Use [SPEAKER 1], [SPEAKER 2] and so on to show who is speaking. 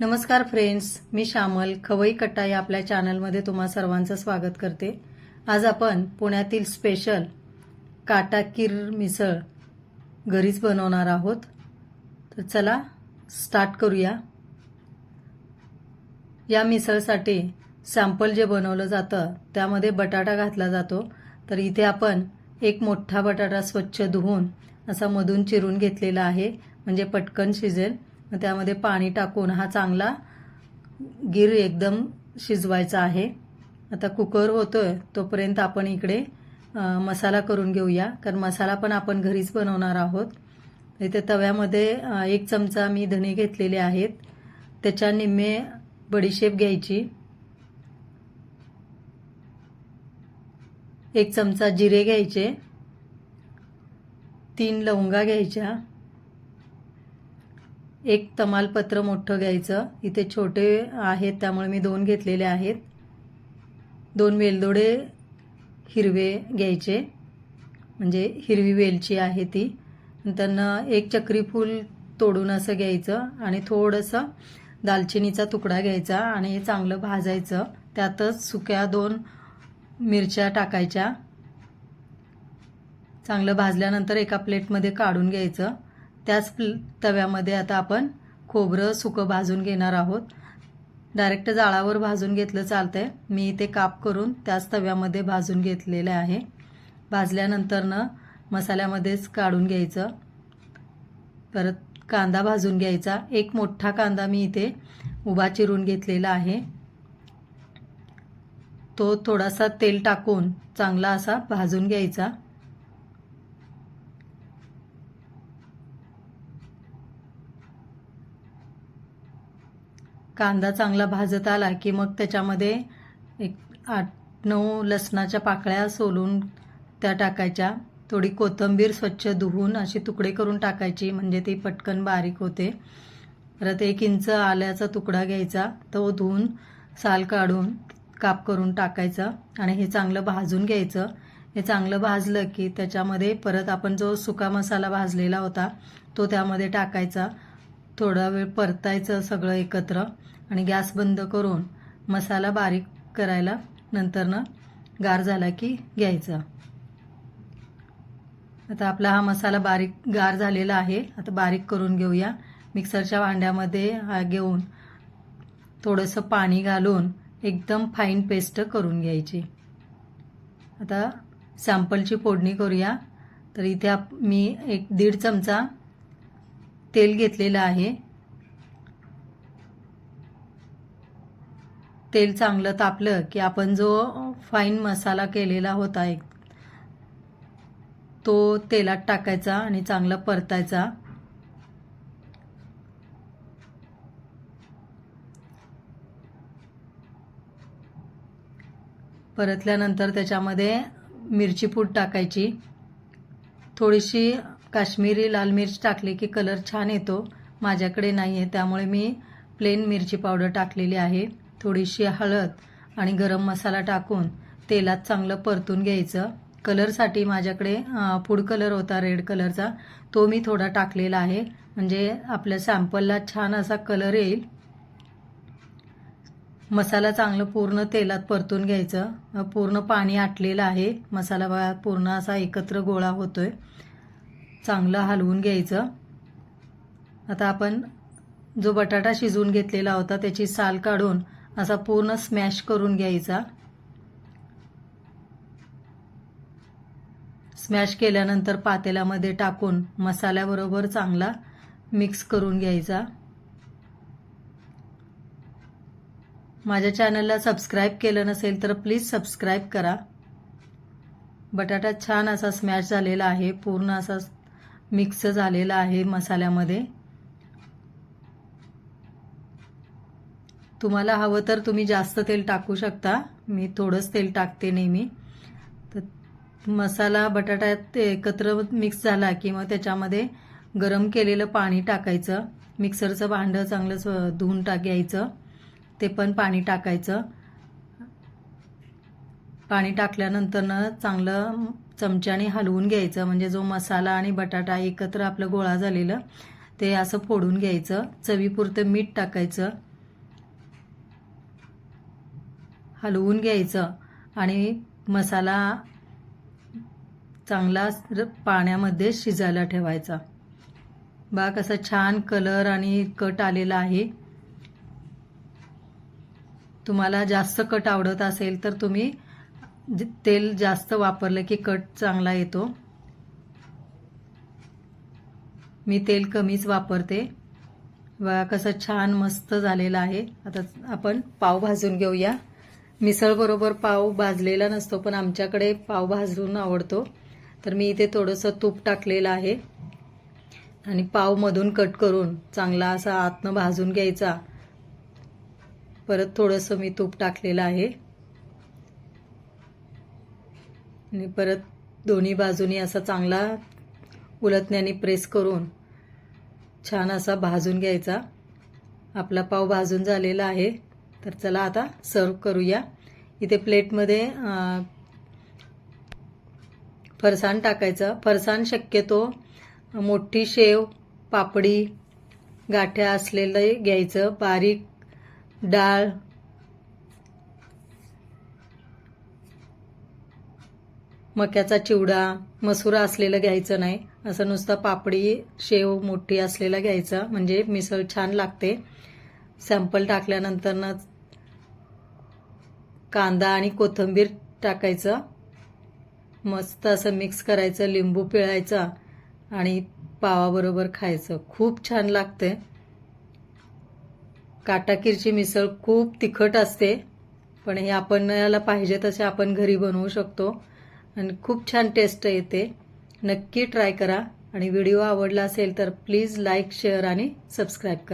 [SPEAKER 1] नमस्कार फ्रेंड्स मी श्यामल खवई कट्टा या आपल्या चॅनलमध्ये तुम्हा सर्वांचं स्वागत करते. आज आपण पुण्यातील स्पेशल काटाकीर मिसळ घरीच बनवणार आहोत. तर चला स्टार्ट करूया. या मिसळसाठी सॅम्पल जे बनवलं जातं त्यामध्ये बटाटा घातला जातो. तर इथे आपण एक मोठा बटाटा स्वच्छ धुवून असा मधून चिरून घेतलेला आहे म्हणजे पटकन शिजेल. मग त्यामध्ये पाणी टाकून हा चांगला गिर एकदम शिजवायचा आहे. आता कुकर होतोय तोपर्यंत आपण इकडे मसाला करून घेऊया. कारण मसाला पण आपण घरीच बनवणार आहोत. इथे तव्यामध्ये एक चमचा मी धणे घेतलेले आहेत. त्याच्या निम्मे बडीशेप घ्यायची. एक चमचा जिरे घ्यायचे. तीन लवंगा घ्यायच्या. एक तमालपत्र मोठं घ्यायचं. इथे छोटे आहेत त्यामुळे मी दोन घेतलेले आहेत. दोन वेलदोडे हिरवे घ्यायचे. म्हणजे हिरवी वेलची आहे ती. नंतर एक चक्रीफूल तोडून असं घ्यायचं आणि थोडंसं दालचिनीचा तुकडा घ्यायचा आणि हे चांगलं भाजायचं. त्यातच सुक्या दोन मिरच्या टाकायच्या. चांगलं भाजल्यानंतर एका प्लेटमध्ये काढून घ्यायचं. त्याच प्ल- तव्यामध्ये आता आपण खोबरं सुकं भाजून घेणार आहोत. डायरेक्ट जाळावर भाजून घेतलं चालतंय. मी इथे काप करून त्याच तव्यामध्ये भाजून घेतलेलं आहे. भाजल्यानंतरनं मसाल्यामध्येच काढून घ्यायचं. परत कांदा भाजून घ्यायचा. एक मोठा कांदा मी इथे उभा चिरून घेतलेला आहे. तो थोडासा तेल टाकून चांगला असा भाजून घ्यायचा. कांदा चांगला भाजत आला की मग त्याच्यामध्ये एक आठ नऊ लसणाच्या पाकळ्या सोलून त्या टाकायच्या. थोडी कोथिंबीर स्वच्छ धुवून अशी तुकडे करून टाकायची म्हणजे ती पटकन बारीक होते. परत एक इंच आल्याचा तुकडा घ्यायचा. तो धुवून साल काढून काप करून टाकायचा आणि हे चांगलं भाजून घ्यायचं. हे चांगलं भाजलं की त्याच्यामध्ये परत आपण जो सुका मसाला भाजलेला होता तो त्यामध्ये टाकायचा. थोडा वेळ परतायचं सगळं एकत्र आणि गॅस बंद करून मसाला बारीक करायला नंतरनं गार झाला की घ्यायचा. आता आपला हा मसाला बारीक गार झालेला आहे. आता बारीक करून घेऊया. मिक्सरच्या भांड्यामध्ये हा घेऊन थोडंसं पाणी घालून एकदम फाईन पेस्ट करून घ्यायची. आता सॅम्पलची फोडणी करूया. तर इथे आप मी एक दीड चमचा तेल घेतलेलं आहे. तेल चांगलं तापलं की आपण जो फाईन मसाला केलेला होता एक तो तेलात टाकायचा आणि चांगला परतायचा. परतल्यानंतर त्याच्यामध्ये मिरची पूड टाकायची. थोडीशी काश्मीरी लाल मिर्च टाकली की कलर छान येतो. माझ्याकडे नाही आहे त्यामुळे मी प्लेन मिरची पावडर टाकलेली आहे. थोडीशी हळद आणि गरम मसाला टाकून तेलात चांगलं परतून घ्यायचं. कलरसाठी माझ्याकडे फूड कलर होता रेड कलरचा तो मी थोडा टाकलेला आहे. म्हणजे आपल्या सॅम्पलला छान असा कलर येईल. मसाला चांगलं पूर्ण तेलात परतून घ्यायचं. पूर्ण पाणी आटलेलं आहे. मसाला पूर्ण असा एकत्र गोळा होतोय. चांगलं हलवून घ्यायचं. आता आपण जो बटाटा शिजवून घेतलेला होता त्याची साल काढून असा पूर्ण स्मॅश करून घ्यायचा. स्मॅश केल्यानंतर पातेल्यामध्ये टाकून मसाल्याबरोबर चांगला मिक्स करून घ्यायचा. माझ्या चॅनलला सबस्क्राईब केलं नसेल तर प्लीज सबस्क्राईब करा. बटाटा छान असा स्मॅश झालेला आहे पूर्ण असा मिक्स झालेला आहे मसाल्यामध्ये. तुम्हाला हवं तर तुम्ही जास्त तेल टाकू शकता. मी थोडंच तेल टाकते नेहमी. तर मसाला बटाट्यात एकत्र मिक्स झाला की मग त्याच्यामध्ये गरम केलेलं पाणी टाकायचं. मिक्सरचं भांडं चांगलं स्व- धुवून टाक घ्यायचं. ते पण पाणी टाकायचं. पाणी टाकल्यानंतरनं चांगलं चमच्याने हलवून घ्यायचं. म्हणजे जो मसाला आणि बटाटा एकत्र आपलं गोळा झालेलं ते असं फोडून घ्यायचं. चवीपुरतं मीठ टाकायचं. हलवून घ्यायचं. आणि मसाला चांगला पाण्यामध्ये शिजायला ठेवायचा. बा कसा छान कलर आणि कट आलेला आहे. तुम्हाला जास्त कट आवडत असेल तर तुम्ही तेल जास्त वापरलं की कट चांगला येतो. मी तेल कमीच वापरते. बघा कसं छान मस्त झालेलं आहे. आता आपण पाव भाजून घेऊया. मिसळबरोबर पाव भाजलेला नसतो पण आमच्याकडे पाव भाजून आवडतो. तर मी इथे थोडंसं तूप टाकलेलं आहे. आणि पाव मधून कट करून चांगला असा आतनं भाजून घ्यायचा. परत थोडंसं मी तूप टाकलेलं आहे. आणि परत दोन्ही बाजूनी असा चांगला उलटण्याने प्रेस करून छान असा भाजून घ्यायचा. आपला पाव भाजून झालेला आहे. तर चला आता सर्व करूया. इथे प्लेटमध्ये फरसाण टाकायचं. फरसाण शक्यतो मोठी शेव पापडी गाठ्या असलेलं घ्यायचं. बारीक डाळ मक्याचा चिवडा मसुरा असलेलं घ्यायचं नाही. असं नुसतं पापडी शेव मोठी असलेला घ्यायचं. म्हणजे मिसळ छान लागते. सॅम्पल टाकल्यानंतरनं कांदा आणि कोथिंबीर टाकायचं. मस्त असं मिक्स करायचं लिंबू पिळायचा आणि पावाबरोबर खायचं. खूप छान लागते. काटाकीरची मिसळ खूप तिखट असते. पण हे आपण याला पाहिजे तसे आपण घरी बनवू शकतो. आणि खूप छान टेस्ट येते. नक्की ट्राय करा. आणि व्हिडिओ आवडला असेल तर प्लीज लाईक शेअर आणि सबस्क्राईब करा.